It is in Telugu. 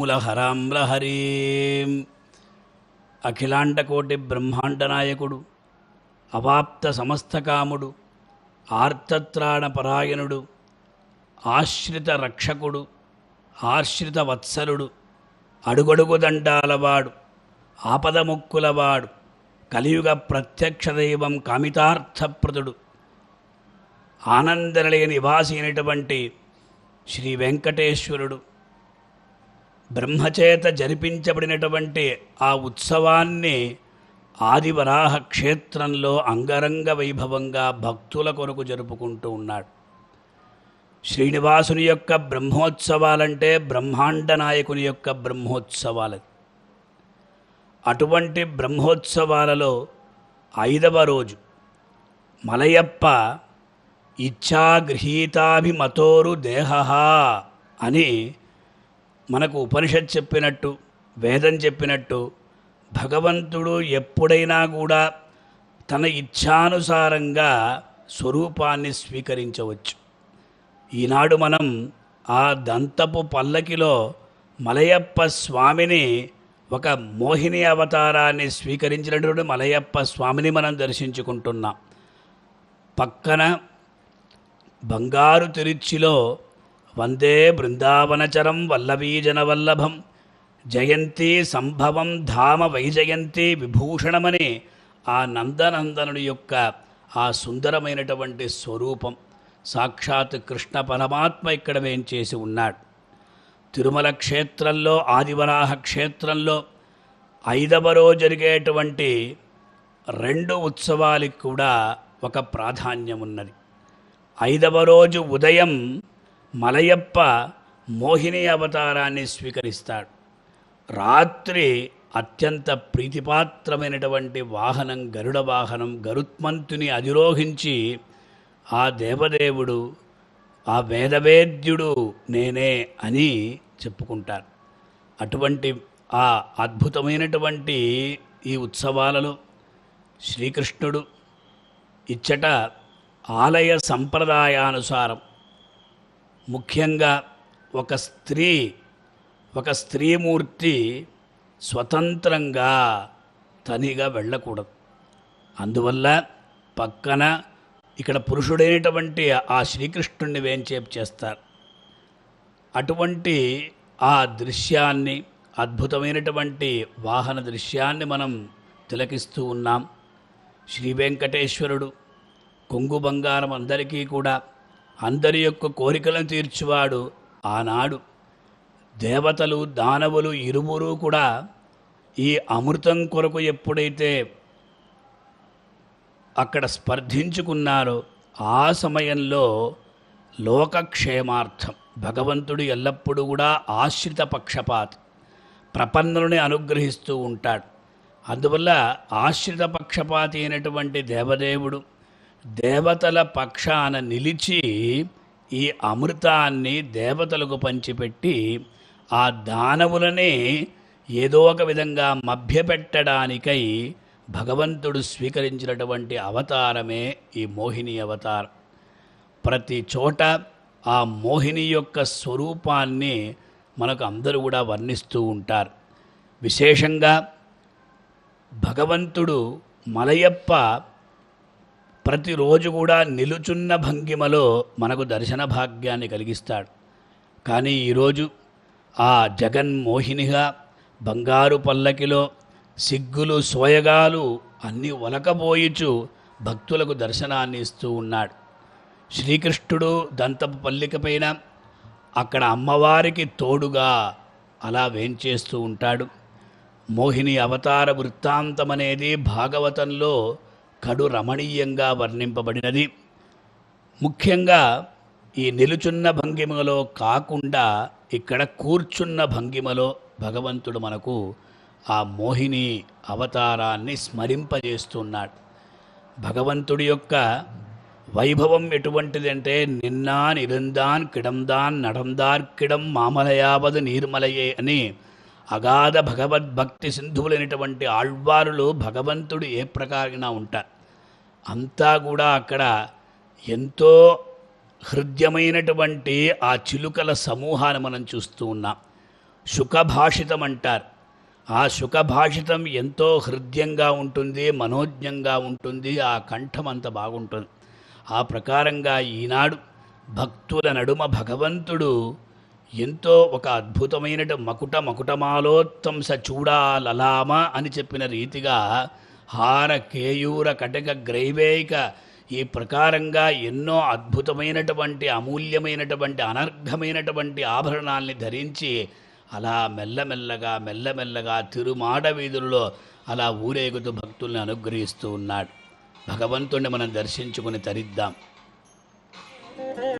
మూలహరామ్రహరీం అఖిలాండకోటి బ్రహ్మాండ నాయకుడు అవాప్త సమస్తకాముడు ఆర్తత్రాణ పరాయణుడు ఆశ్రిత రక్షకుడు ఆశ్రిత వత్సలుడు అడుగడుగు దండాలవాడు ఆపదముక్కులవాడు కలియుగ ప్రత్యక్ష దైవం కామితార్థప్రదుడు ఆనందరళయ నివాసి అయినటువంటి శ్రీ వెంకటేశ్వరుడు బ్రహ్మచేత జరిపించబడినటువంటి ఆ ఉత్సవాన్ని ఆదివరాహ క్షేత్రంలో అంగరంగ వైభవంగా భక్తుల కొరకు జరుపుకుంటూ ఉన్నాడు. శ్రీనివాసుని యొక్క బ్రహ్మోత్సవాలంటే బ్రహ్మాండ నాయకుని యొక్క బ్రహ్మోత్సవాలు. అటువంటి బ్రహ్మోత్సవాలలో ఐదవ రోజు మలయప్ప ఇచ్చాగృహీతాభిమతోరు దేహ అని మనకు ఉపనిషత్ చెప్పినట్టు వేదం చెప్పినట్టు భగవంతుడు ఎప్పుడైనా కూడా తన ఇచ్ఛానుసారంగా స్వరూపాన్ని స్వీకరించవచ్చు. ఈనాడు మనం ఆ దంతపు పల్లకిలో మలయప్ప స్వామిని ఒక మోహిని అవతారాన్ని స్వీకరించినటువంటి మలయప్ప స్వామిని మనం దర్శించుకుంటున్నాం. పక్కన బంగారు తిరుచిలో వందే బృందావనచరం వల్లవీజనవల్లభం జయంతి సంభవం ధామ వైజయంతి విభూషణమని ఆ నందనందనుడి యొక్క ఆ సుందరమైనటువంటి స్వరూపం. సాక్షాత్ కృష్ణ పరమాత్మ ఇక్కడ వేంచేసి ఉన్నాడు. తిరుమల క్షేత్రంలో ఆదివరాహ క్షేత్రంలో ఐదవ రోజు జరిగేటువంటి రెండు ఉత్సవాలకు కూడా ఒక ప్రాధాన్యం ఉన్నది ఐదవ రోజు ఉదయం మలయప్ప మోహిని అవతారాన్ని స్వీకరిస్తాడు. రాత్రి అత్యంత ప్రీతిపాత్రమైనటువంటి వాహనం గరుడ వాహనం గరుత్మంతుని అధిరోహించి ఆ దేవదేవుడు ఆ వేదవేద్యుడు నేనే అని చెప్పుకుంటారు. అటువంటి ఆ అద్భుతమైనటువంటి ఈ ఉత్సవాలలో శ్రీకృష్ణుడు ఇచ్చట ఆలయ సంప్రదాయానుసారం ముఖ్యంగా ఒక స్త్రీ ఒక స్త్రీమూర్తి స్వతంత్రంగా తనిగా వెళ్ళకూడదు. అందువల్ల పక్కన ఇక్కడ పురుషుడైనటువంటి ఆ శ్రీకృష్ణుడిని వేంచేపు చేస్తారు. అటువంటి ఆ దృశ్యాన్ని అద్భుతమైనటువంటి వాహన దృశ్యాన్ని మనం తిలకిస్తూ ఉన్నాం. శ్రీ వెంకటేశ్వరుడు కొంగు బంగారం అందరికీ కూడా అందరి యొక్క కోరికలను తీర్చువాడు ఆనాడు. దేవతలు దానవులు ఇరువురు కూడా ఈ అమృతం కొరకు ఎప్పుడైతే అక్కడ స్పర్ధించుకున్నారో ఆ సమయంలో లోకక్షేమార్థం. భగవంతుడు ఎల్లప్పుడూ కూడా ఆశ్రిత పక్షపాత. ప్రపన్నులని అనుగ్రహిస్తూ ఉంటాడు. అందువల్ల ఆశ్రిత పక్షపాతి అయినటువంటి దేవదేవుడు దేవతల పక్షాన నిలిచి ఈ అమృతాన్ని దేవతలకు పంచిపెట్టి ఆ దానవులనే ఏదో ఒక విధంగా మభ్యపెట్టడానికై భగవంతుడు స్వీకరించినటువంటి అవతారమే ఈ మోహిని అవతారం. ప్రతి చోట ఆ మోహిని యొక్క స్వరూపాన్ని మనకు అందరూ కూడా వర్ణిస్తూ ఉంటారు. విశేషంగా భగవంతుడు మలయప్ప ప్రతిరోజు కూడా నిలుచున్న భంగిమలో మనకు దర్శన భాగ్యాన్ని కలిగిస్తాడు. కానీ ఈరోజు ఆ జగన్మోహినిగా బంగారు పల్లకిలో సిగ్గులు సోయగాలు అన్నీ ఒలకబోయిచు భక్తులకు దర్శనాన్ని ఇస్తూ ఉన్నాడు. శ్రీకృష్ణుడు దంతపు పల్లికపైన అక్కడ అమ్మవారికి తోడుగా అలా వేంచేస్తూ ఉంటాడు. మోహిని అవతార వృత్తాంతం అనేది భాగవతంలో కడు రమణీయంగా వర్ణింపబడినది. ముఖ్యంగా ఈ నిలుచున్న భంగిమలో కాకుండా ఇక్కడ కూర్చున్న భంగిమలో భగవంతుడు మనకు ఆ మోహిని అవతారాన్ని స్మరింపజేస్తున్నాడు. భగవంతుడి యొక్క వైభవం ఎటువంటిదంటే నిన్నాన్ ఇరుందాన్ కిడందాన్ నడందార్కిడం మామలయావదు నీర్మలయే అని అగాధ భగవద్భక్తి సింధువులైనటువంటి ఆళ్వారులు భగవంతుడు ఏ ప్రకారంగా ఉంటారు? అంతా కూడా అక్కడ ఎంతో హృద్యమైనటువంటి ఆ చిలుకల సమూహాన్ని మనం చూస్తూ ఉన్నాం. శుకభాషితం అంటారు. ఆ శుకభాషితం ఎంతో హృదయంగా ఉంటుంది మనోజ్ఞంగా ఉంటుంది ఆ కంఠం అంత బాగుంటుంది. ఆ ప్రకారంగా ఈనాడు భక్తుల నడుమ భగవంతుడు ఎంతో ఒక అద్భుతమైన మకుట మకుటమాలోత్తంస చూడాలలామ అని చెప్పిన రీతిగా హార కేయూర కటక గ్రైవేయిక ఈ ప్రకారంగా ఎన్నో అద్భుతమైనటువంటి అమూల్యమైనటువంటి అనర్ఘమైనటువంటి ఆభరణాల్ని ధరించి అలా మెల్లమెల్లగా మెల్లమెల్లగా తిరుమాడ వీధుల్లో అలా ఊరేగుతూ భక్తుల్ని అనుగ్రహిస్తూ ఉన్నాడు. భగవంతుణ్ణి మనం దర్శించుకుని తరిద్దాం.